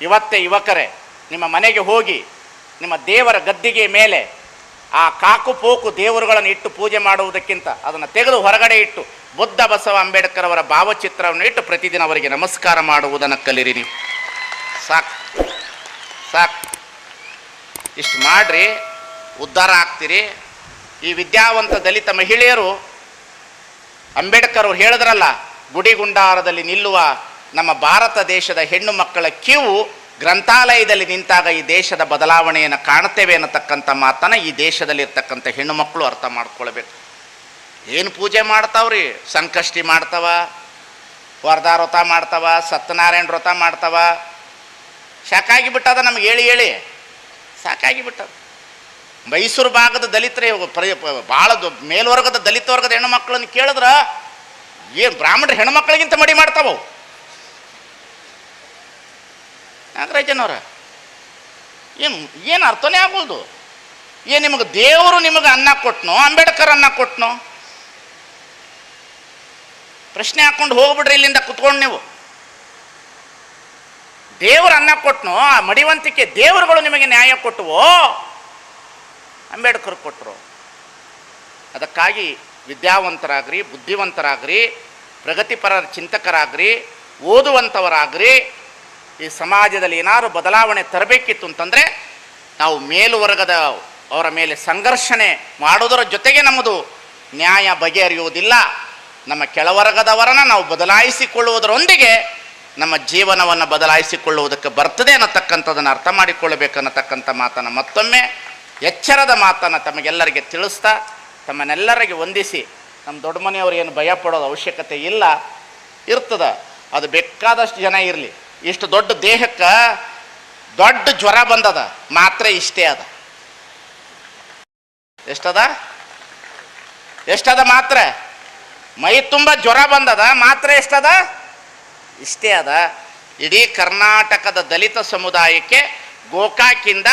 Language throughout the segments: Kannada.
ಇವತ್ತೇ ಯುವಕರೇ, ನಿಮ್ಮ ಮನೆಗೆ ಹೋಗಿ ನಿಮ್ಮ ದೇವರ ಗದ್ದಿಗೆ ಮೇಲೆ ಆ ಕಾಕು ಪೋಕು ದೇವರುಗಳನ್ನು ಇಟ್ಟು ಪೂಜೆ ಮಾಡುವುದಕ್ಕಿಂತ ಅದನ್ನು ತೆಗೆದು ಹೊರಗಡೆ ಇಟ್ಟು ಬುದ್ಧ ಬಸವ ಅಂಬೇಡ್ಕರ್ ಅವರ ಭಾವಚಿತ್ರವನ್ನು ಇಟ್ಟು ಪ್ರತಿದಿನ ಅವರಿಗೆ ನಮಸ್ಕಾರ ಮಾಡುವುದನ್ನು ಕಲಿರಿ ನೀವು. ಸಾಕು. ಸಾಕು. ಇಷ್ಟು ಮಾಡಿರಿ, ಉದ್ಧಾರ ಆಗ್ತೀರಿ. ಈ ವಿದ್ಯಾವಂತ ದಲಿತ ಮಹಿಳೆಯರು ಅಂಬೇಡ್ಕರ್ ಅವ್ರು ಹೇಳಿದ್ರಲ್ಲ ಗುಡಿಗುಂಡಾರದಲ್ಲಿ ನಿಲ್ಲುವ ನಮ್ಮ ಭಾರತ ದೇಶದ ಹೆಣ್ಣು ಮಕ್ಕಳ ಕಿವು ಗ್ರಂಥಾಲಯದಲ್ಲಿ ನಿಂತಾಗ ಈ ದೇಶದ ಬದಲಾವಣೆಯನ್ನು ಕಾಣುತ್ತೇವೆ ಅನ್ನತಕ್ಕಂಥ ಮಾತನ್ನು ಈ ದೇಶದಲ್ಲಿ ಇರ್ತಕ್ಕಂಥ ಹೆಣ್ಣು ಮಕ್ಕಳು ಅರ್ಥ ಮಾಡ್ಕೊಳ್ಬೇಕು. ಏನು ಪೂಜೆ ಮಾಡ್ತಾವ್ರಿ? ಸಂಕಷ್ಟಿ ಮಾಡ್ತಾವ ವರ್ಧಾ ವ್ರತ ಮಾಡ್ತಾವ, ಸತ್ಯನಾರಾಯಣ ವ್ರತ ಮಾಡ್ತಾವ. ಸಾಕಾಗಿ ಬಿಟ್ಟದ ನಮ್ಗೆ ಹೇಳಿ ಹೇಳಿ. ಸಾಕಾಗಿ ಬಿಟ್ಟದ. ಮೈಸೂರು ಭಾಗದ ದಲಿತರೇ ಭಾಳ ಮೇಲ್ವರ್ಗದ ದಲಿತ ವರ್ಗದ ಹೆಣ್ಣು ಮಕ್ಕಳನ್ನು ಕೇಳಿದ್ರ ಏನು ಬ್ರಾಹ್ಮಣರು ಹೆಣ್ಮಕ್ಳಿಗಿಂತ ಮಡಿ ಮಾಡ್ತಾವ ಅವು. ನಾಗರಾಜನವ್ರ? ಏನು ಏನು ಅರ್ಥನೇ ಆಗೋದು ಏನು ನಿಮಗೆ ದೇವರು ನಿಮಗೆ ಅನ್ನ ಕೊಟ್ನೋ, ಅಂಬೇಡ್ಕರ್ ಅನ್ನ ಕೊಟ್ನೋ? ಪ್ರಶ್ನೆ ಹಾಕೊಂಡು ಹೋಗ್ಬಿಡ್ರಿ ಇಲ್ಲಿಂದ ಕುತ್ಕೊಂಡು ನೀವು. ದೇವರು ಅನ್ನ ಕೊಟ್ನೋ, ಆ ಮಡಿವಂತಿಕೆ ದೇವರುಗಳು ನಿಮಗೆ ನ್ಯಾಯ ಕೊಟ್ಟವೋ ಅಂಬೇಡ್ಕರ್ ಕೊಟ್ಟರು ಅದಕ್ಕಾಗಿ ವಿದ್ಯಾವಂತರಾಗ್ರಿ, ಬುದ್ಧಿವಂತರಾಗ್ರಿ, ಪ್ರಗತಿಪರ ಚಿಂತಕರಾಗ್ರಿ ಓದುವಂಥವರಾಗ್ರಿ ಈ ಸಮಾಜದಲ್ಲಿ ಏನಾದರೂ ಬದಲಾವಣೆ ತರಬೇಕಿತ್ತು ಅಂತಂದರೆ ನಾವು ಮೇಲುವರ್ಗದ ಅವರ ಮೇಲೆ ಸಂಘರ್ಷಣೆ ಮಾಡೋದರ ಜೊತೆಗೆ ನಮ್ಮದು ನ್ಯಾಯ ಬಗೆಹರಿಯುವುದಿಲ್ಲ. ನಮ್ಮ ಕೆಳವರ್ಗದವರನ್ನು ನಾವು ಬದಲಾಯಿಸಿಕೊಳ್ಳುವುದರೊಂದಿಗೆ ನಮ್ಮ ಜೀವನವನ್ನು ಬದಲಾಯಿಸಿಕೊಳ್ಳುವುದಕ್ಕೆ ಬರ್ತದೆ ಅನ್ನತಕ್ಕಂಥದ್ದನ್ನು ಅರ್ಥ ಮಾಡಿಕೊಳ್ಳಬೇಕನ್ನತಕ್ಕಂಥ ಮಾತನ್ನು ಮತ್ತೊಮ್ಮೆ ಎಚ್ಚರದ ಮಾತನ್ನು ತಮಗೆಲ್ಲರಿಗೆ ತಿಳಿಸ್ತಾ, ತಮ್ಮನ್ನೆಲ್ಲರಿಗೆ ವಂದಿಸಿ, ನಮ್ಮ ದೊಡ್ಡ ಮನೆಯವರು ಏನು ಭಯ ಅವಶ್ಯಕತೆ ಇಲ್ಲ, ಇರ್ತದ. ಅದು ಬೇಕಾದಷ್ಟು ಜನ ಇರಲಿ. ಇಷ್ಟು ದೊಡ್ಡ ದೇಹಕ್ಕೆ ದೊಡ್ಡ ಜ್ವರ ಬಂದದ. ಮಾತ್ರ ಇಷ್ಟೇ ಅದ. ಎಷ್ಟದ? ಎಷ್ಟದ ಮಾತ್ರ? ಮೈ ತುಂಬ ಜ್ವರ ಬಂದದ. ಮಾತ್ರ ಎಷ್ಟದ? ಇಷ್ಟೇ ಅದ. ಇಡೀ ಕರ್ನಾಟಕದ ದಲಿತ ಸಮುದಾಯಕ್ಕೆ ಗೋಕಾಕಿಂದ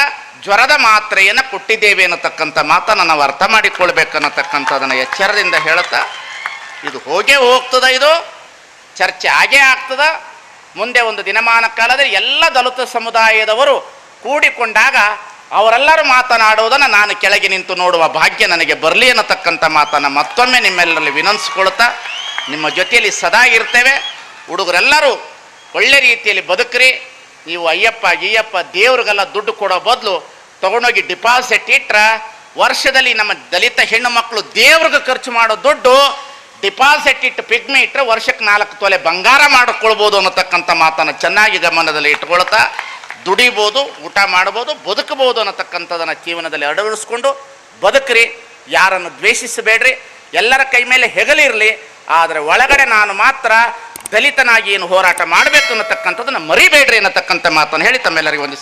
ಜ್ವರದ ಮಾತ್ರೆಯನ್ನು ಕೊಟ್ಟಿದ್ದೇವೆ ಅನ್ನತಕ್ಕಂಥ ಮಾತನ್ನು ನಾವು ಅರ್ಥ ಮಾಡಿಕೊಳ್ಬೇಕನ್ನತಕ್ಕಂಥದನ್ನು ಎಚ್ಚರದಿಂದ ಹೇಳ್ತಾ ಇದು ಹೋಗೇ ಹೋಗ್ತದ ಇದು? ಚರ್ಚೆ ಆಗೇ ಆಗ್ತದ? ಮುಂದೆ ಒಂದು ದಿನಮಾನ ಕಾಲದಲ್ಲಿ ಎಲ್ಲ ದಲಿತ ಸಮುದಾಯದವರು ಕೂಡಿಕೊಂಡಾಗ ಅವರೆಲ್ಲರೂ ಮಾತನಾಡುವುದನ್ನು ನಾನು ಕೆಳಗೆ ನಿಂತು ನೋಡುವ ಭಾಗ್ಯ ನನಗೆ ಬರಲಿ ಅನ್ನತಕ್ಕಂಥ ಮಾತನ್ನು ಮತ್ತೊಮ್ಮೆ ನಿಮ್ಮೆಲ್ಲರಲ್ಲಿ ವಿನಂತಿಸ್ಕೊಳ್ತಾ ನಿಮ್ಮ ಜೊತೆಯಲ್ಲಿ ಸದಾ ಇರ್ತೇವೆ. ಹುಡುಗರೆಲ್ಲರೂ ಒಳ್ಳೆ ರೀತಿಯಲ್ಲಿ ಬದುಕ್ರಿ. ನೀವು ಅಯ್ಯಪ್ಪ ಅಯ್ಯಪ್ಪ ದೇವ್ರಿಗೆಲ್ಲ ದುಡ್ಡು ಕೊಡೋ ಬದಲು ತಗೊಂಡೋಗಿ ಡಿಪಾಸಿಟ್ ಇಟ್ಟರೆ ವರ್ಷದಲ್ಲಿ ನಮ್ಮ ದಲಿತ ಹೆಣ್ಣು ಮಕ್ಕಳು ದೇವ್ರಿಗೆ ಖರ್ಚು ಮಾಡೋ ದುಡ್ಡು ಡಿಪಾಸಿಟ್ ಇಟ್ಟು ಪಿಗ್ಮಿ ಇಟ್ಟರೆ ವರ್ಷಕ್ಕೆ ನಾಲ್ಕು ತೊಲೆ ಬಂಗಾರ ಮಾಡಿಕೊಳ್ಬೋದು ಅನ್ನತಕ್ಕಂಥ ಮಾತನ್ನು ಚೆನ್ನಾಗಿ ಗಮನದಲ್ಲಿ ಇಟ್ಕೊಳ್ತಾ ದುಡಿಬೋದು, ಊಟ ಮಾಡ್ಬೋದು, ಬದುಕಬಹುದು ಅನ್ನತಕ್ಕಂಥದ್ದನ್ನು ಜೀವನದಲ್ಲಿ ಅಳವಡಿಸ್ಕೊಂಡು ಬದುಕ್ರಿ. ಯಾರನ್ನು ದ್ವೇಷಿಸಬೇಡ್ರಿ. ಎಲ್ಲರ ಕೈ ಮೇಲೆ ಹೆಗಲಿರಲಿ. ಆದರೆ ಒಳಗಡೆ ನಾನು ಮಾತ್ರ ದಲಿತನಾಗಿ ಏನು ಹೋರಾಟ ಮಾಡಬೇಕು ಅನ್ನತಕ್ಕಂಥದ್ದನ್ನು ಮರಿಬೇಡ್ರಿ ಅನ್ನತಕ್ಕಂಥ ಮಾತನ್ನು ಹೇಳಿ ತಮ್ಮೆಲ್ಲರಿಗೂ ಒಂದು